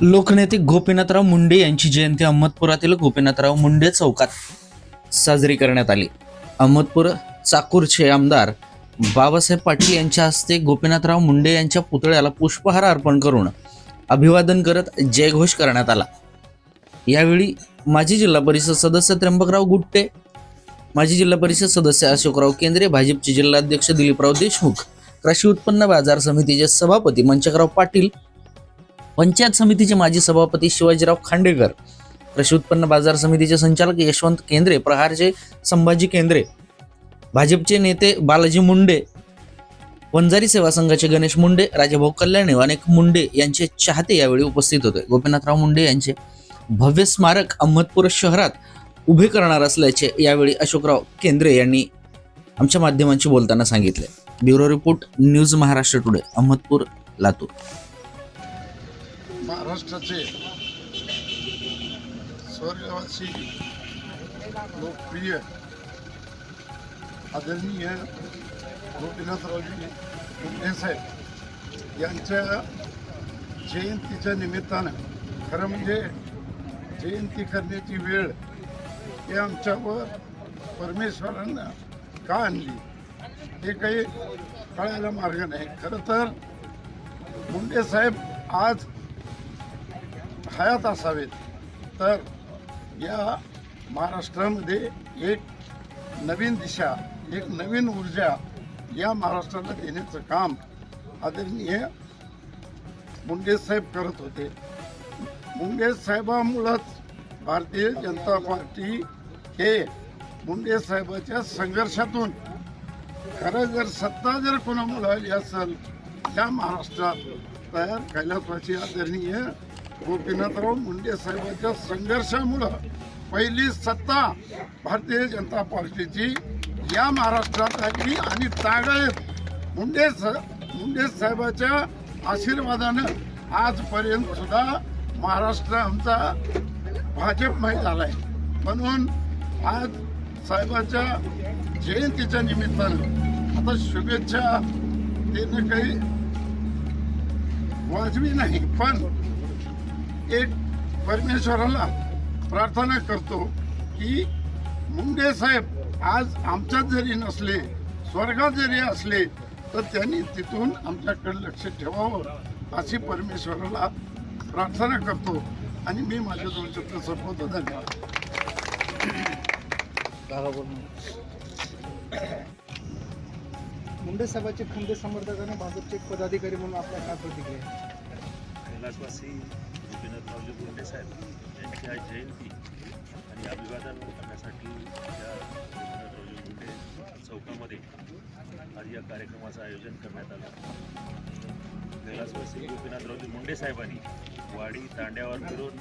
लोकनेते गोपीनाथराव मुंडे यांची जयंती अहमदपुरातील गोपीनाथराव मुंडे चौकात साजरी करण्यात आली. अहमदपूर चाकूरचे आमदार बाबासाहेब पाटील यांच्या हस्ते गोपीनाथराव मुंडे यांच्या पुतळ्याला पुष्पहार अर्पण करून अभिवादन करत जयघोष करण्यात आला. यावेळी माजी जिल्हा परिषद सदस्य त्र्यंबकराव गुट्टे माजी जिल्हा परिषद सदस्य अशोकराव केंद्रे भाजपचे जिल्हाध्यक्ष दिलीपराव देशमुख कृषी उत्पन्न बाजार समितीचे सभापती मंचकराव पाटील पंचायत समितीचे माजी सभापती शिवाजीराव खांडेकर कृषी उत्पन्न बाजार समितीचे संचालक यशवंत केंद्रे प्रहारचे संभाजी केंद्रे भाजपचे नेते बालाजी मुंडे वंजारी सेवा संघाचे गणेश मुंडे राजाभाऊ कल्याणे अनेक मुंडे यांचे चाहते यावेळी उपस्थित होते. गोपीनाथराव मुंडे यांचे भव्य स्मारक अहमदपूर शहरात उभे करणार असल्याचे यावेळी अशोकराव केंद्रे यांनी आमच्या माध्यमांशी बोलताना सांगितले. Bureau report news Maharashtra today Ahmedpur Latur. महाराष्ट्राचे स्वर्गवासी लोकप्रिय आदरणीय गोपीनाथरावजी साहेब यांच्या जयंतीच्या निमित्तानं खरं म्हणजे जयंती करण्याची वेळ हे आमच्यावर परमेश्वरानं का आणली? हे काही कळायला मार्ग नाही. खरं तर मुंडे साहेब आज हयात असावेत. तर या महाराष्ट्रामध्ये एक नवीन दिशा एक नवीन ऊर्जा या महाराष्ट्राला देण्याचं काम आदरणीय मुंडे साहेब करत होते. मुंडे साहेबामुळंच भारतीय जनता पार्टी हे मुंडे साहेबाच्या संघर्षातून खरं जर सत्ता जर कोणामुळे आली असेल या महाराष्ट्रात तयार कैलासवाची आदरणीय गोपीनाथराव मुंडे साहेबांच्या संघर्षामुळं पहिली सत्ता भारतीय जनता पार्टीची या महाराष्ट्रात आली आणि तागायत मुंडे स मुंडे साहेबाच्या आशीर्वादानं आजपर्यंत सुद्धा महाराष्ट्र आमचा भाजपमय आहे म्हणून आज साहेबाच्या जयंतीच्या निमित्तानं आता शुभेच्छा देणं काही वाजवी नाही पण एक परमेश्वराला प्रार्थना करतो की मुंडे साहेब आज आमच्यात जरी नसले स्वर्गात जरी असले तर त्यांनी तिथून आमच्याकडे लक्ष ठेवावं अशी परमेश्वराला प्रार्थना करतो. आणि मी माझ्या दोन शब्द संपवतो. धन्यवाद. मुंडे साहेबांचे खंदे समर्थक आणि भाजपचे पदाधिकारी म्हणून आपल्या काय प्रतिक्रिया आहे? कैलासवासी गोपीनाथरावजी मुंडे साहेब यांची आज जयंती आणि अभिवादन करण्यासाठी या गोपीनाथरावजी मुंडे चौकामध्ये आज या कार्यक्रमाचं आयोजन करण्यात आलं. कैलासवासी गोपीनाथरावजी मुंडे साहेबांनी वाडी तांड्यावर फिरून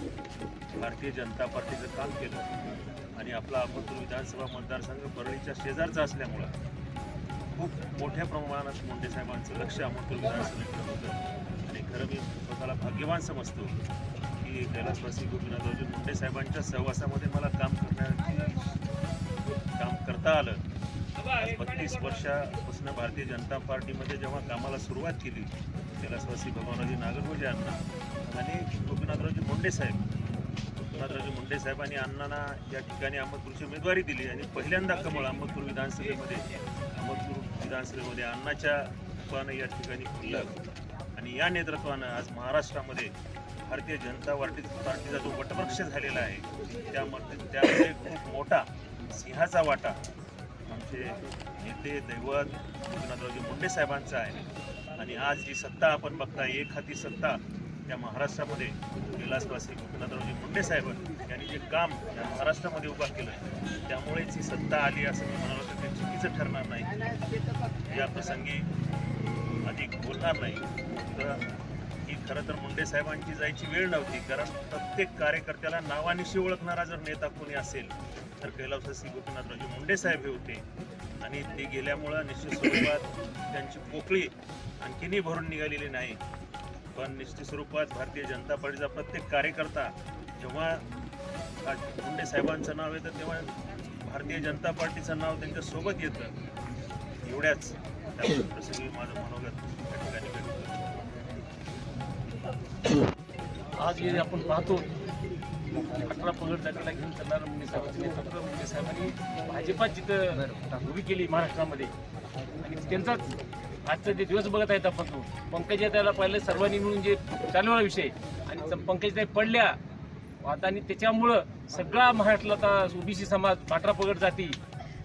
भारतीय जनता पार्टीचं काम केलं आणि आपला अहमदपूर विधानसभा मतदारसंघ परळीच्या शेजारचा असल्यामुळं खूप मोठ्या प्रमाणात मुंडे साहेबांचं लक्ष अहमदपूर विधानसभेकडे होतं. आणि खरं मी स्वतःला भाग्यवान समजतो की कैलासवासी गोपीनाथरावजी मुंडे साहेबांच्या सहवासामध्ये मला काम करण्याची काम करता आलं. बत्तीस वर्षापासून भारतीय जनता पार्टीमध्ये जेव्हा कामाला सुरुवात केली कैलासवासी भगवानरावजी नागरगोजे यांना आणि गोपीनाथरावजी मुंडे साहेब गोपीनाथरावजी मुंडे साहेबांनी अण्णांना या ठिकाणी अहमदपूरची उमेदवारी दिली आणि पहिल्यांदा कमळ अहमदपूर विधानसभेमध्ये अहमदपूर विधानसभेमध्ये अण्णाच्या रूपानं या ठिकाणी खुललं. आणि या नेतृत्वानं आज महाराष्ट्रामध्ये भारतीय जनता पार्टी पार्टीचा जो वटवृक्ष झालेला आहे त्यामध्ये त्यामध्ये खूप मोठा सिंहाचा वाटा आमचे नेते दैवत गोपीनाथरावजी मुंडे साहेबांचा आहे. आणि आज जी सत्ता आपण बघता एक हाती सत्ता या महाराष्ट्रामध्ये विलासवासी गोपीनाथरावजी मुंडे साहेब यांनी जे काम या महाराष्ट्रामध्ये उभा केलं त्यामुळेच ही सत्ता आली असं मी म्हणालो तर ते चुकीचं ठरणार नाही. या प्रसंगी अधिक बोलणार नाही. तर ही खरं तर मुंडे साहेबांची जायची वेळ नव्हती कारण प्रत्येक कार्यकर्त्याला नावानिशी ओळखणारा जर नेता कोणी असेल तर कैलासवासी गोपीनाथरावजी मुंडे साहेब हे होते. आणि ते गेल्यामुळं निश्चित स्वरूपात त्यांची पोकळी आणखीनही भरून निघालेली नाही. पण निश्चित स्वरूपात भारतीय जनता पार्टीचा प्रत्येक कार्यकर्ता जेव्हा मुंडे साहेबांचं नाव येतं तेव्हा भारतीय जनता पार्टीचं नाव त्यांच्यासोबत येतं. एवढ्याच प्रसंगी माझं मनोगत या ठिकाणी आज जे आपण पाहतो अठरा पगड जातीला घेऊन चालणारं मुंडे साहेबांचं नेतृत्व मुंडे साहेबांनी भाजपात जिथं उभी केली महाराष्ट्रामध्ये. आणि त्यांचाच आजचा जे दिवस बघत आहेत आपण तो. पंकजा त्याला पाहिलं सर्वांनी मिळून जे चालवला विषय आणि पंकजताई पडल्या. आता आणि त्याच्यामुळं सगळा महाराष्ट्राला आता ओबीसी समाज पाठरा पगड जाती.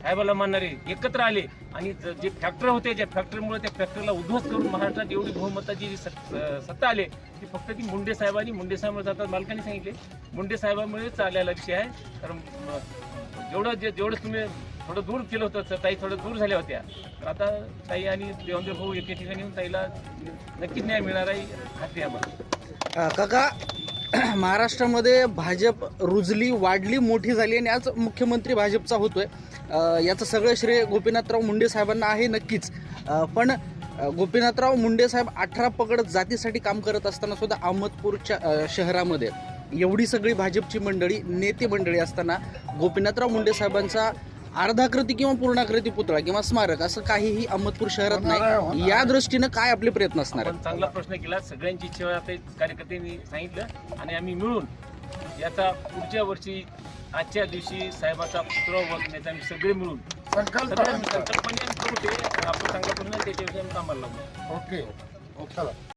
साहेबाला मानणारे एकत्र आले. आणि जे फॅक्टर होते ज्या फॅक्टरीमुळे त्या फॅक्टरीला उद्ध्वस्त करून महाराष्ट्रात एवढी बहुमताची जी सत्ता आले ती फक्त ती मुंडे साहेबांनी मुंडे साहेब जातात. मालकांनी सांगितले. मुंडे साहेबांमुळेच आलेला विषय आहे. कारण जेवढं जे जेवढं तुम्ही थोडं दूर केलं होतं तर ताई थोडं दूर झाल्या होत्या. तर आता ताई आणि देवेंद्र भाऊ एके ठिकाणी ताईला नक्कीच न्याय मिळणार आहे खात्री आम्हाला. काका महाराष्ट्रामध्ये भाजप रुजली वाढली मोठी झाली आणि आज मुख्यमंत्री भाजपचा होतोय. याचं सगळं श्रेय गोपीनाथराव मुंडे साहेबांना आहे नक्कीच. पण गोपीनाथराव मुंडे साहेब अठरा पगड जातीसाठी काम करत असताना सुद्धा अहमदपूरच्या शहरामध्ये एवढी सगळी भाजपची मंडळी नेते मंडळी असताना गोपीनाथराव मुंडे साहेबांचा अर्धाकृती किंवा पूर्णाकृती पुतळा किंवा स्मारक असं काहीही अहमदपूर शहरात नाही. या दृष्टीनं काय आपले प्रयत्न असणार आहेत? आपण चांगला प्रश्न केला. सगळ्यांची इच्छा आता कार्यकर्त्यांनी सांगितलं आणि आम्ही मिळून याचा पुढच्या वर्षी आजच्या दिवशी साहेबाचा पुतळा बघण्याचा आम्ही सगळे मिळून संकल्प सगळे संकल्पने आम्ही करू ते आपण चांगल्या पद्धतीने त्याच्या विषयी कामाला लागू ओके. चला.